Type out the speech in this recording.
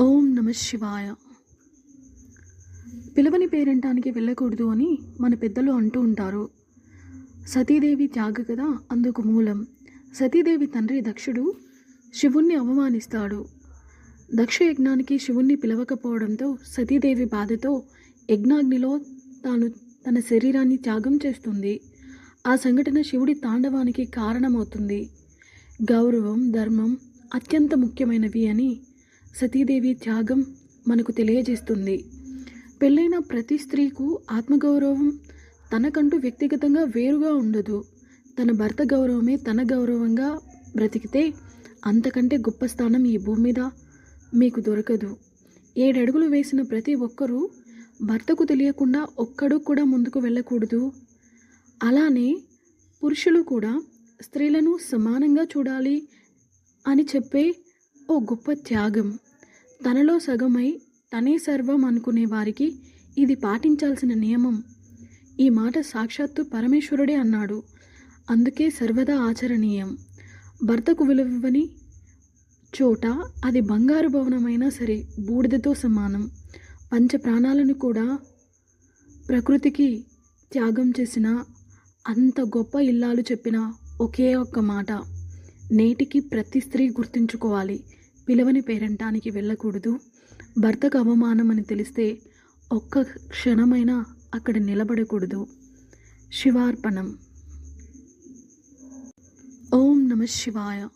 ఓం నమ శివాయ. పిలవని పేరంటానికి వెళ్ళకూడదు అని మన పెద్దలు అంటూ ఉంటారు. సతీదేవి త్యాగ కదా అందుకు మూలం. సతీదేవి తండ్రి దక్షుడు శివుణ్ణి అవమానిస్తాడు. దక్ష యజ్ఞానికి శివుణ్ణి పిలవకపోవడంతో సతీదేవి బాధతో యజ్ఞాగ్నిలో తాను తన శరీరాన్ని త్యాగం చేస్తుంది. ఆ సంఘటన శివుడి తాండవానికి కారణమవుతుంది. గౌరవం ధర్మం అత్యంత ముఖ్యమైనవి అని సతీదేవి త్యాగం మనకు తెలియజేస్తుంది. పెళ్ళైన ప్రతి స్త్రీకు ఆత్మగౌరవం తనకంటూ వ్యక్తిగతంగా వేరుగా ఉండదు. తన భర్త గౌరవమే తన గౌరవంగా బ్రతికితే అంతకంటే గొప్ప స్థానం ఈ భూమి మీద మీకు దొరకదు. ఏడడుగులు వేసిన ప్రతి ఒక్కరూ భర్తకు తెలియకుండా ఒక్కడు కూడా ముందుకు వెళ్ళకూడదు. అలానే పురుషులు కూడా స్త్రీలను సమానంగా చూడాలి అని చెప్పే ఓ గొప్ప త్యాగం. తనలో సగమై తనే సర్వం అనుకునే వారికి ఇది పాటించాల్సిన నియమం. ఈ మాట సాక్షాత్తు పరమేశ్వరుడే అన్నాడు. అందుకే సర్వదా ఆచరణీయం. భర్తకు విలువని చోట అది బంగారు భవనమైనా సరే బూడిదతో సమానం. పంచ ప్రాణాలను కూడా ప్రకృతికి త్యాగం చేసిన అంత గొప్ప ఇల్లాలు చెప్పిన ఒకే ఒక్క మాట. నేటికి ప్రతి స్త్రీ గుర్తుంచుకోవాలి. పిలవని పేరంటానికి వెళ్ళకూడదు. భర్తకు అవమానం అని తెలిస్తే ఒక్క క్షణమైనా అక్కడ నిలబడకూడదు. శివార్పణం. ఓం నమ శివాయ.